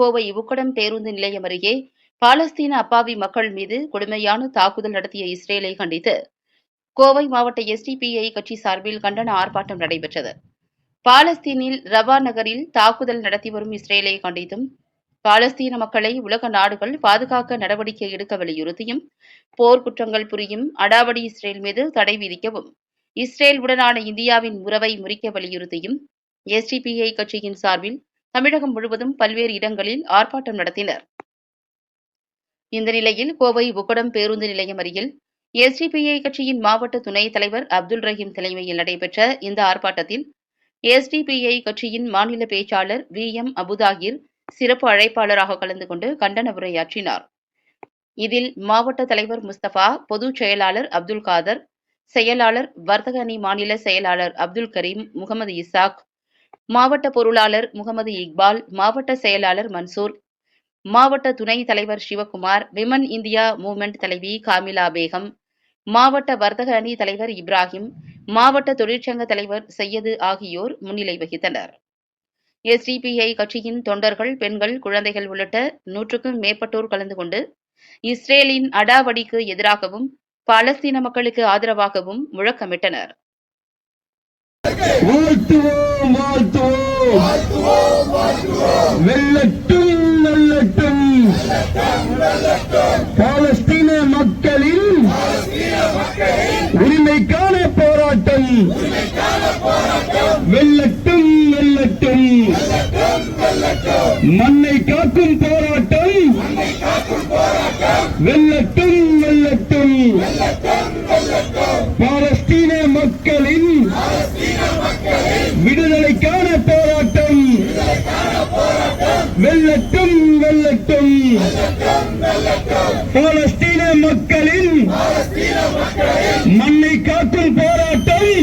கோவை உக்கடம் பேருந்து நிலையம் அருகே பாலஸ்தீன அப்பாவி மக்கள் மீது கொடுமையான தாக்குதல் நடத்திய இஸ்ரேலை கண்டித்து கோவை மாவட்ட எஸ்டிபிஐ கட்சி சார்பில் கண்டன ஆர்ப்பாட்டம் நடைபெற்றது. பாலஸ்தீனில் ரவா நகரில் தாக்குதல் நடத்தி வரும் இஸ்ரேலை கண்டித்தும் பாலஸ்தீன மக்களை உலக நாடுகள் பாதுகாக்க நடவடிக்கை எடுக்க வலியுறுத்தியும் போர் குற்றங்கள் புரியும் அடாவடி இஸ்ரேல் மீது தடை விதிக்கவும் இஸ்ரேல் உடனான இந்தியாவின் உறவை முறிக்க வலியுறுத்தியும் எஸ்டிபிஐ கட்சியின் சார்பில் தமிழகம் முழுவதும் பல்வேறு இடங்களில் ஆர்ப்பாட்டம் நடத்தினர். இந்த நிலையில் கோவை உக்கடம் பேருந்து நிலையம் அருகில் எஸ்டிபிஐ கட்சியின் மாவட்ட துணைத் தலைவர் அப்துல் ரஹீம் தலைமையில் நடைபெற்ற இந்த ஆர்ப்பாட்டத்தில் எஸ்டிபிஐ கட்சியின் மாநில பேச்சாளர் வி எம் அபுதாகிர் சிறப்பு அழைப்பாளராக கலந்து கொண்டு கண்டன உரையாற்றினார். இதில் மாவட்ட தலைவர் முஸ்தபா பொதுச் செயலாளர் அப்துல் காதர் செயலாளர் வர்த்தக அணி மாநில செயலாளர் அப்துல் கரீம் முகமது இசாக் மாவட்ட பொருளாளர் முகமது இக்பால் மாவட்ட செயலாளர் மன்சூர் மாவட்ட துணைத் தலைவர் சிவகுமார் விமன் இந்தியா மூவ்மெண்ட் தலைவி காமிலா பேகம் மாவட்ட வர்த்தக அணி தலைவர் இப்ராஹிம் மாவட்ட தொழிற்சங்க தலைவர் சையது ஆகியோர் முன்னிலை வகித்தனர். எஸ்டிபிஐ கட்சியின் தொண்டர்கள் பெண்கள் குழந்தைகள் உள்ளிட்ட நூற்றுக்கும் மேற்பட்டோர் கலந்து கொண்டு இஸ்ரேலின் அடாவடிக்கு எதிராகவும் பாலஸ்தீன மக்களுக்கு ஆதரவாகவும் முழக்கமிட்டனர். வெல்லட்டும் பாலஸ்தீன மக்களின் உரிமைக்கான போராட்டம். வெல்லட்டும் வெல்லட்டும். மண்ணை காக்கும் போராட்டம். வெல்லட்டும் வெல்லட்டும். பாலஸ்தீன மக்களின் விடுதலைக்கான போராட்டம் வெல்லட்டும் வெல்லட்டும் பாலஸ்தீன மக்களின் மண்ணை காக்கும் போராட்டம்.